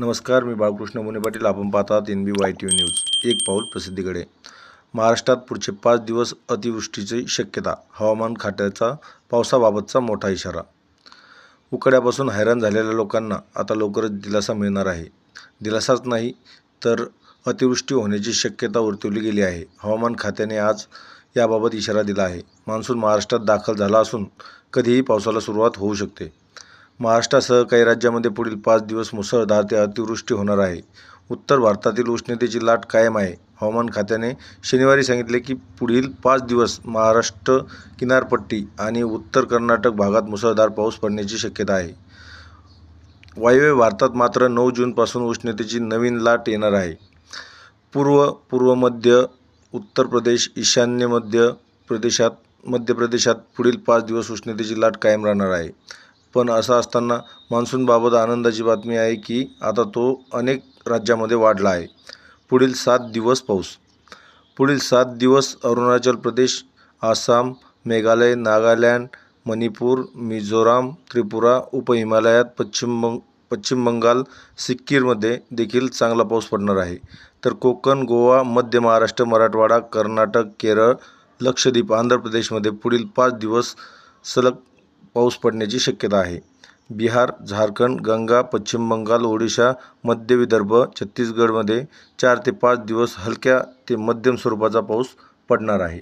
नमस्कार मी बाळकृष्ण मुने पाटील. आपण पाहतात N B Y T V news एक पाऊल प्रसिद्धीकडे. महाराष्ट्रात पुढचे पाच दिवस अतिवृष्टीची शक्यता. हवामान खात्याचा पावसाबाबतचा मोठा इशारा. उकड्यापासून हैराण झालेल्या लोकांना आता लवकरच दिलासा मिळणार आहे. दिलासाच नाही तर अतिवृष्टी होण्याची शक्यता वर्तवली गेली आहे. हवामान खात्याने आज याबाबत इशारा दिला आहे. मान्सून महाराष्ट्रात दाखल झाला असून कधीही पावसाला सुरुवात होऊ शकते. महाराष्ट्रासह काही राज्यामध्ये पुढील पाच दिवस मुसळधार ते अतिवृष्टी होणार आहे. उत्तर भारतातील उष्णतेची लाट कायम आहे. हवामान खात्याने शनिवारी सांगितले की पुढील पाच दिवस महाराष्ट्र किनारपट्टी आणि उत्तर कर्नाटक भागात मुसळधार पाऊस पडण्याची शक्यता आहे. वायव्य भारतात मात्र नऊ जूनपासून उष्णतेची नवीन लाट येणार आहे. पूर्व पूर्व मध्य उत्तर प्रदेश ईशान्य मध्य प्रदेशात मध्य प्रदेशात पुढील पाच दिवस उष्णतेची लाट कायम राहणार आहे. पण असं असताना मान्सूनबाबत आनंदाची बातमी आहे की आता तो अनेक राज्यामध्ये वाढला आहे. पुढील सात दिवस पाऊस. पुढील सात दिवस अरुणाचल प्रदेश आसाम मेघालय नागालँड मणिपूर मिझोराम त्रिपुरा उपहिमालयात पश्चिम बंग पश्चिम बंगाल सिक्कीममध्ये देखील चांगला पाऊस पडणार आहे. तर कोकण गोवा मध्य महाराष्ट्र मराठवाडा कर्नाटक केरळ लक्षद्वीप आंध्र प्रदेशमध्ये पुढील पाच दिवस सलग पाऊस पडण्याची शक्यता आहे. बिहार झारखंड गंगा पश्चिम बंगाल ओडिशा मध्य विदर्भ छत्तीसगडमध्ये चार ते पाच दिवस हलक्या ते मध्यम स्वरूपाचा पाऊस पडणार आहे.